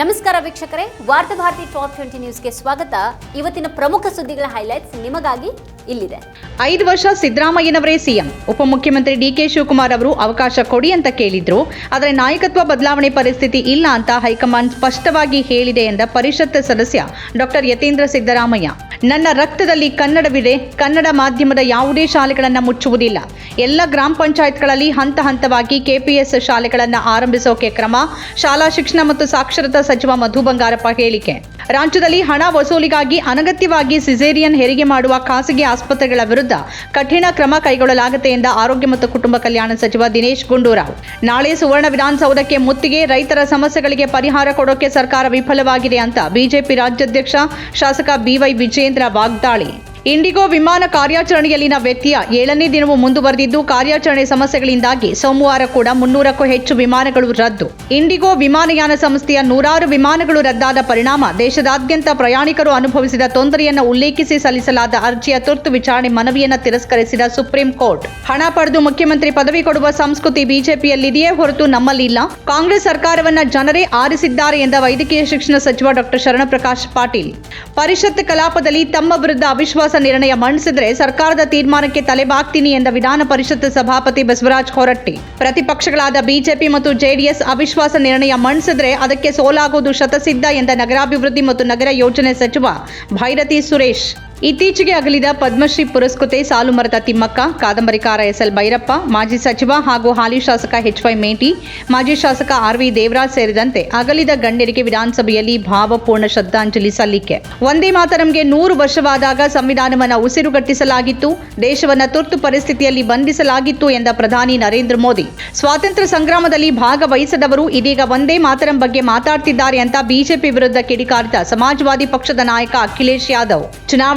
ನಮಸ್ಕಾರ ವೀಕ್ಷಕರೇ, ವಾರ್ತಾ ಭಾರತಿ ಟಾಪ್ ಟ್ವೆಂಟಿ ನ್ಯೂಸ್ಗೆ ಸ್ವಾಗತ. ಇವತ್ತಿನ ಪ್ರಮುಖ ಸುದ್ದಿಗಳ ಹೈಲೈಟ್ಸ್ ನಿಮಗಾಗಿ ಇಲ್ಲಿದೆ. ಐದು ವರ್ಷ ಸಿದ್ದರಾಮಯ್ಯನವರೇ ಸಿಎಂ. ಉಪಮುಖ್ಯಮಂತ್ರಿ ಡಿಕೆ ಶಿವಕುಮಾರ್ ಅವರು ಅವಕಾಶ ಕೊಡಿ ಅಂತ ಕೇಳಿದ್ರು. ಆದರೆ ನಾಯಕತ್ವ ಬದಲಾವಣೆ ಪರಿಸ್ಥಿತಿ ಇಲ್ಲ ಅಂತ ಹೈಕಮಾಂಡ್ ಸ್ಪಷ್ಟವಾಗಿ ಹೇಳಿದೆ ಎಂದ ಪರಿಷತ್ ಸದಸ್ಯ ಡಾಕ್ಟರ್ ಯತೀಂದ್ರ ಸಿದ್ದರಾಮಯ್ಯ. ನನ್ನ ರಕ್ತದಲ್ಲಿ ಕನ್ನಡವಿದೆ. ಕನ್ನಡ ಮಾಧ್ಯಮದ ಯಾವುದೇ ಶಾಲೆಗಳನ್ನು ಮುಚ್ಚುವುದಿಲ್ಲ. ಎಲ್ಲ ಗ್ರಾಮ ಪಂಚಾಯತ್ಗಳಲ್ಲಿ ಹಂತ ಹಂತವಾಗಿ ಕೆಪಿಎಸ್ ಶಾಲೆಗಳನ್ನು ಆರಂಭಿಸೋಕೆ ಕ್ರಮ. ಶಾಲಾ ಶಿಕ್ಷಣ ಮತ್ತು ಸಾಕ್ಷರತಾ ಸಚಿವ ಮಧು ಬಂಗಾರಪ್ಪ ಹೇಳಿಕೆ. ರಾಜ್ಯದಲ್ಲಿ ಹಣ ವಸೂಲಿಗಾಗಿ ಅನಗತ್ಯವಾಗಿ ಸಿಸೇರಿಯನ್ ಹೆರಿಗೆ ಮಾಡುವ ಖಾಸಗಿ ಆಸ್ಪತ್ರೆಗಳ ವಿರುದ್ಧ ಕಠಿಣ ಕ್ರಮ ಕೈಗೊಳ್ಳಲಾಗುತ್ತೆ ಎಂದ ಆರೋಗ್ಯ ಮತ್ತು ಕುಟುಂಬ ಕಲ್ಯಾಣ ಸಚಿವ ದಿನೇಶ್ ಗುಂಡೂರಾವ್. ನಾಳೆ ಸುವರ್ಣ ವಿಧಾನಸೌಧಕ್ಕೆ ಮುತ್ತಿಗೆ ರೈತರ ಸಮಸ್ಯೆಗಳಿಗೆ ಪರಿಹಾರ ಕೊಡೋಕೆ ಸರ್ಕಾರ ವಿಫಲವಾಗಿದೆ ಅಂತ ಬಿಜೆಪಿ ರಾಜ್ಯಾಧ್ಯಕ್ಷ ಶಾಸಕ ಬಿವೈ ವಿಜೇಂದ್ರ ವಾಗ್ದಾಳಿ. ಇಂಡಿಗೋ ವಿಮಾನ ಕಾರ್ಯಾಚರಣೆಯಲ್ಲಿನ ವ್ಯತ್ಯಯ ಏಳನೇ ದಿನವೂ ಮುಂದುವರೆದಿದ್ದು, ಕಾರ್ಯಾಚರಣೆ ಸಮಸ್ಯೆಗಳಿಂದಾಗಿ ಸೋಮವಾರ ಕೂಡ ಮುನ್ನೂರಕ್ಕೂ ಹೆಚ್ಚು ವಿಮಾನಗಳು ರದ್ದು. ಇಂಡಿಗೋ ವಿಮಾನಯಾನ ಸಂಸ್ಥೆಯ ನೂರಾರು ವಿಮಾನಗಳು ರದ್ದಾದ ಪರಿಣಾಮ ದೇಶದಾದ್ಯಂತ ಪ್ರಯಾಣಿಕರು ಅನುಭವಿಸಿದ ತೊಂದರೆಯನ್ನು ಉಲ್ಲೇಖಿಸಿ ಸಲ್ಲಿಸಲಾದ ಅರ್ಜಿಯ ತುರ್ತು ವಿಚಾರಣೆ ಮನವಿಯನ್ನು ತಿರಸ್ಕರಿಸಿದ ಸುಪ್ರೀಂ ಕೋರ್ಟ್. ಹಣ ಪಡೆದು ಮುಖ್ಯಮಂತ್ರಿ ಪದವಿ ಕೊಡುವ ಸಂಸ್ಕೃತಿ ಬಿಜೆಪಿಯಲ್ಲಿದೆಯೇ ಹೊರತು ನಮ್ಮಲ್ಲಿಲ್ಲ. ಕಾಂಗ್ರೆಸ್ ಸರ್ಕಾರವನ್ನ ಜನರೇ ಆರಿಸಿದ್ದಾರೆ ಎಂದ ವೈದ್ಯಕೀಯ ಶಿಕ್ಷಣ ಸಚಿವ ಡಾಕ್ಟರ್ ಶರಣಪ್ರಕಾಶ್ ಪಾಟೀಲ್. ಪರಿಷತ್ ಕಲಾಪದಲ್ಲಿ ತಮ್ಮ ವಿರುದ್ಧ ಅವಿಶ್ವಾಸ ನಿರ್ಣಯ ಮಂಡಿಸಿದ್ರೆ ಸರ್ಕಾರದ ತೀರ್ಮಾನಕ್ಕೆ ತಲೆಬಾಗ್ತೀನಿ ಎಂದ ವಿಧಾನ ಪರಿಷತ್ ಸಭಾಪತಿ ಬಸವರಾಜ ಹೊರಟ್ಟಿ. ಪ್ರತಿಪಕ್ಷಗಳಾದ ಬಿಜೆಪಿ ಮತ್ತು ಜೆಡಿಎಸ್ ಅವಿಶ್ವಾಸ ನಿರ್ಣಯ ಮಂಡಿಸಿದ್ರೆ ಅದಕ್ಕೆ ಸೋಲಾಗುವುದು ಶತಸಿದ್ಧ ಎಂದ ನಗರಾಭಿವೃದ್ಧಿ ಮತ್ತು ನಗರ ಯೋಜನೆ ಸಚಿವ ಭೈರತಿ ಸುರೇಶ್. ಇತ್ತೀಚೆಗೆ ಅಗಲಿದ ಪದ್ಮಶ್ರೀ ಪುರಸ್ಕೃತೆ ಸಾಲುಮರದ ತಿಮ್ಮಕ್ಕ ಕಾದಂಬರಿಕಾರ ಎಸ್ಎಲ್ ಭೈರಪ್ಪ, ಮಾಜಿ ಸಚಿವ ಹಾಗೂ ಹಾಲಿ ಶಾಸಕ ಎಚ್ವೈ ಮೇಟಿ, ಮಾಜಿ ಶಾಸಕ ಆರ್ವಿ ದೇವರಾಜ್ ಸೇರಿದಂತೆ ಅಗಲಿದ ಗಣ್ಯರಿಗೆ ವಿಧಾನಸಭೆಯಲ್ಲಿ ಭಾವಪೂರ್ಣ ಶ್ರದ್ಧಾಂಜಲಿ ಸಲ್ಲಿಕೆ. ಒಂದೇ ಮಾತರಂಗೆ ನೂರು ವರ್ಷವಾದಾಗ ಸಂವಿಧಾನವನ್ನು ಉಸಿರುಗಟ್ಟಿಸಲಾಗಿತ್ತು, ದೇಶವನ್ನು ತುರ್ತು ಪರಿಸ್ಥಿತಿಯಲ್ಲಿ ಬಂಧಿಸಲಾಗಿತ್ತು ಎಂದ ಪ್ರಧಾನಿ ನರೇಂದ್ರ ಮೋದಿ. ಸ್ವಾತಂತ್ರ್ಯ ಸಂಗ್ರಾಮದಲ್ಲಿ ಭಾಗವಹಿಸದವರು ಇದೀಗ ಒಂದೇ ಮಾತರಂ ಬಗ್ಗೆ ಮಾತಾಡ್ತಿದ್ದಾರೆ ಅಂತ ಬಿಜೆಪಿ ವಿರುದ್ಧ ಕಿಡಿಕಾರಿದ ಸಮಾಜವಾದಿ ಪಕ್ಷದ ನಾಯಕ ಅಖಿಲೇಶ್ ಯಾದವ್.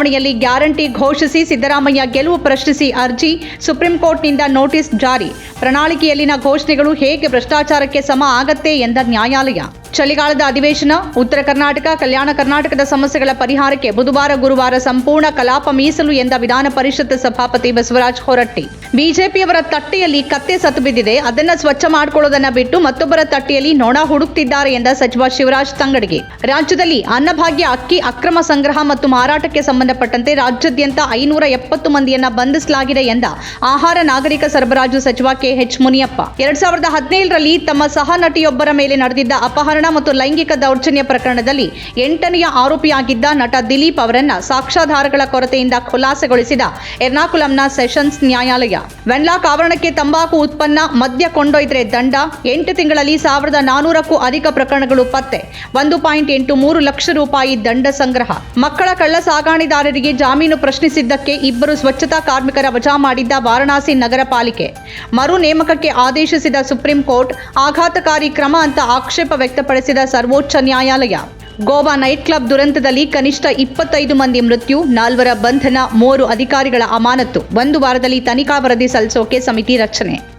ಚುನಾವಣೆಯಲ್ಲಿ ಗ್ಯಾರಂಟಿ ಘೋಷಿಸಿ ಸಿದ್ದರಾಮಯ್ಯ ಗೆಲುವು ಪ್ರಶ್ನಿಸಿ ಅರ್ಜಿ, ಸುಪ್ರೀಂ ಕೋರ್ಟ್ನಿಂದ ನೋಟಿಸ್ ಜಾರಿ. ಪ್ರಣಾಳಿಕೆಯಲ್ಲಿನ ಘೋಷಣೆಗಳು ಹೇಗೆ ಭ್ರಷ್ಟಾಚಾರಕ್ಕೆ ಸಮ ಆಗತ್ತೆ ಎಂದ ನ್ಯಾಯಾಲಯ. ಚಳಿಗಾಲದ ಅಧಿವೇಶನ, ಉತ್ತರ ಕರ್ನಾಟಕ, ಕಲ್ಯಾಣ ಕರ್ನಾಟಕದ ಸಮಸ್ಯೆಗಳ ಪರಿಹಾರಕ್ಕೆ ಬುಧವಾರ ಗುರುವಾರ ಸಂಪೂರ್ಣ ಕಲಾಪ ಮೀಸಲು ಎಂದ ವಿಧಾನ ಪರಿಷತ್ ಸಭಾಪತಿ ಬಸವರಾಜ್ ಹೊರಟ್ಟಿ. ಬಿಜೆಪಿಯವರ ತಟ್ಟೆಯಲ್ಲಿ ಕತ್ತೆ ಸತ್ತು ಬಿದ್ದಿದೆ. ಅದನ್ನ ಸ್ವಚ್ಛ ಮಾಡಿಕೊಳ್ಳೋದನ್ನ ಬಿಟ್ಟು ಮತ್ತೊಬ್ಬರ ತಟ್ಟೆಯಲ್ಲಿ ನೊಣ ಹುಡುಕ್ತಿದ್ದಾರೆ ಎಂದ ಸಚಿವ ಶಿವರಾಜ್ ತಂಗಡಿಗೆ. ರಾಜ್ಯದಲ್ಲಿ ಅನ್ನಭಾಗ್ಯ, ಅಕ್ಕಿ, ಅಕ್ರಮ ಸಂಗ್ರಹ ಮತ್ತು ಮಾರಾಟಕ್ಕೆ ಸಂಬಂಧಪಟ್ಟಂತೆ ರಾಜ್ಯಾದ್ಯಂತ ಐನೂರ ಎಪ್ಪತ್ತು ಮಂದಿಯನ್ನ ಬಂಧಿಸಲಾಗಿದೆ ಎಂದ ಆಹಾರ ನಾಗರಿಕ ಸರಬರಾಜು ಸಚಿವ ಕೆಎಚ್ ಮುನಿಯಪ್ಪ. ಎರಡ್ ಸಾವಿರದ ಹದಿನೇಳರಲ್ಲಿ ತಮ್ಮ ಸಹನಟಿಯೊಬ್ಬರ ಮೇಲೆ ನಡೆದಿದ್ದ ಅಪಹರಣ ಮತ್ತು ಲೈಂಗಿಕ ದೌರ್ಜನ್ಯ ಪ್ರಕರಣದಲ್ಲಿ ಎಂಟನೆಯ ಆರೋಪಿಯಾಗಿದ್ದ ನಟ ದಿಲೀಪ್ ಅವರನ್ನ ಸಾಕ್ಷ್ಯಾಧಾರಗಳ ಕೊರತೆಯಿಂದ ಖುಲಾಸೆಗೊಳಿಸಿದ ಎರ್ನಾಕುಲಂನ ಸೆಷನ್ಸ್ ನ್ಯಾಯಾಲಯ. ವೆನ್ಲಾಕ್ ಆವರಣಕ್ಕೆ ತಂಬಾಕು ಉತ್ಪನ್ನ ಮದ್ಯ ಕೊಂಡೊಯ್ದರೆ ದಂಡ. ಎಂಟು ತಿಂಗಳಲ್ಲಿ ಸಾವಿರದ ನಾನೂರಕ್ಕೂ ಅಧಿಕ ಪ್ರಕರಣಗಳು ಪತ್ತೆ. ಒಂದು ಪಾಯಿಂಟ್ ಎಂಟು ಮೂರು ಲಕ್ಷ ರೂಪಾಯಿ ದಂಡ ಸಂಗ್ರಹ. ಮಕ್ಕಳ ಕಳ್ಳ ಸಾಗಾಣಿದಾರರಿಗೆ ಜಾಮೀನು ಪ್ರಶ್ನಿಸಿದ್ದಕ್ಕೆ ಇಬ್ಬರು ಸ್ವಚ್ಛತಾ ಕಾರ್ಮಿಕರ ವಜಾ ಮಾಡಿದ್ದ ವಾರಣಾಸಿ ನಗರ ಪಾಲಿಕೆ. ಮರು ನೇಮಕಕ್ಕೆ ಆದೇಶಿಸಿದ ಸುಪ್ರೀಂ ಕೋರ್ಟ್ ಆಘಾತಕಾರಿ ಕ್ರಮ ಅಂತ ಆಕ್ಷೇಪ ವ್ಯಕ್ತಪಡಿಸಿದ. ಸರ್ವೋಚ್ಚ ನ್ಯಾಯಾಲಯ, ಗೋವಾ ನೈಟ್ ಕ್ಲಬ್ ದುರಂತದಲ್ಲಿ ಕನಿಷ್ಠ ಇಪ್ಪತ್ತೈದು ಮಂದಿ ಮೃತ್ಯು, ನಾಲ್ವರ ಬಂಧನ, ಮೂರು ಅಧಿಕಾರಿಗಳ ಅಮಾನತು ಒಂದು ವಾರದಲ್ಲಿ ತನಿಖಾ ವರದಿ ಸಲ್ಲಿಸೋಕೆ ಸಮಿತಿ ರಚನೆ.